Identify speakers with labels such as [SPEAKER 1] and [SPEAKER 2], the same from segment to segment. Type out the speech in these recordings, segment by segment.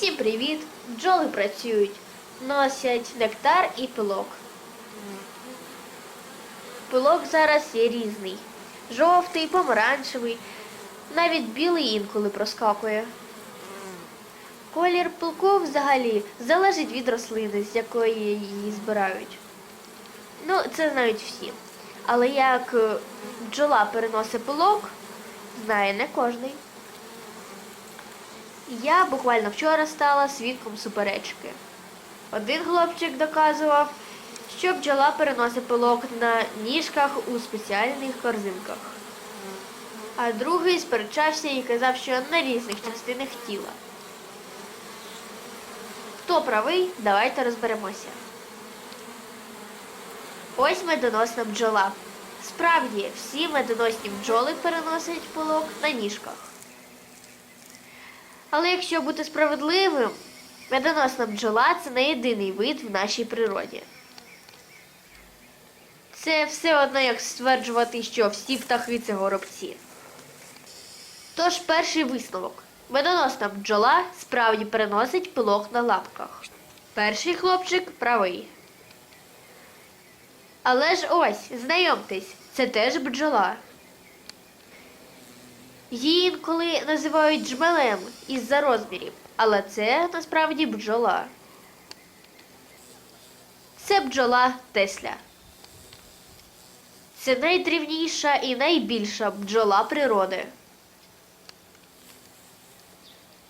[SPEAKER 1] Всім привіт! Бджоли працюють, носять нектар і пилок. Пилок зараз є різний: жовтий, помаранчевий, навіть білий інколи проскакує. Колір пилку взагалі залежить від рослини, з якої її збирають. Ну, це знають всі. Але як е, бджола переносить пилок, знає не кожний. Я буквально вчора стала свідком суперечки. Один хлопчик доказував, що бджола переносить пилок на ніжках у спеціальних корзинках. А другий сперечався і казав, що на різних частинах тіла. Хто правий, давайте розберемося. Ось медоносна бджола. Справді, всі медоносні бджоли переносять пилок на ніжках. Але якщо бути справедливим, медоносна бджола це не єдиний вид в нашій природі. Це все одно як стверджувати, що всі птахи це горобці. Тож перший висновок. Медоносна бджола справді переносить пилок на лапках. Перший хлопчик правий. Але ж ось, знайомтесь, це теж бджола. Її інколи називають джмелем із-за розмірів, але це насправді бджола. Це бджола Тесля. Це найдрівніша і найбільша бджола природи.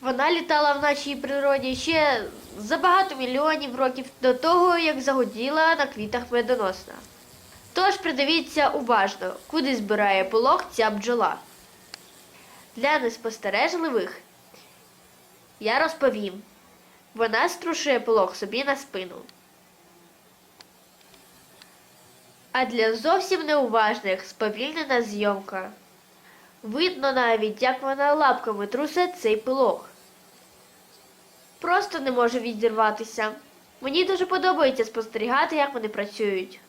[SPEAKER 1] Вона літала в нашій природі ще за багато мільйонів років до того, як загоділа на квітах медоносна. Тож придивіться уважно, куди збирає пилок ця бджола. Для неспостережливих я розповім. Вона струшує пилок собі на спину. А для зовсім неуважних сповільнена зйомка. Видно навіть, як вона лапками трусе цей пилок. Просто не може відірватися. Мені дуже подобається спостерігати, як вони працюють.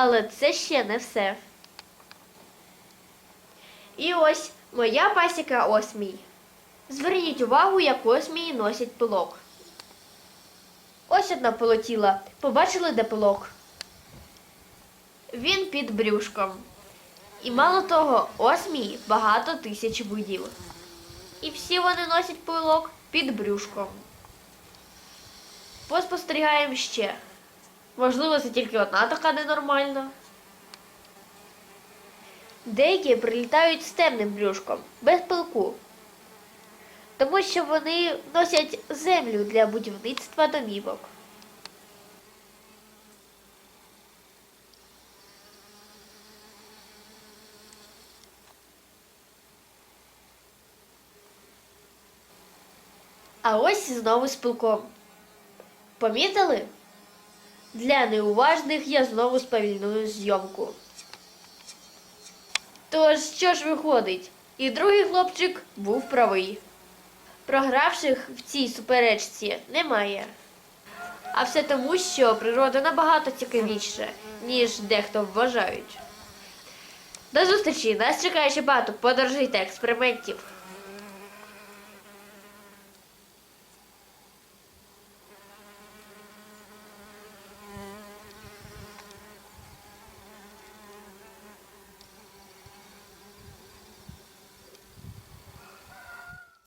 [SPEAKER 1] Але це ще не все. І ось моя пасіка осмій. Зверніть увагу, як осмії носять пилок. Ось одна полетіла. Побачили, де пилок? Він під брюшком. І мало того, осмій багато тисяч видів. І всі вони носять пилок під брюшком. Поспостерігаємо ще. Можливо, це тільки одна така ненормальна. Деякі прилітають з темним брюшком, без пилку, тому що вони носять землю для будівництва домівок. А ось знову з пилком. Помітили? Для неуважних я знову сповільную зйомку. Тож, що ж виходить? І другий хлопчик був правий. Програвших в цій суперечці немає. А все тому, що природа набагато цікавіша, ніж дехто вважають. До зустрічі! Нас чекає ще багато подорожей та експериментів.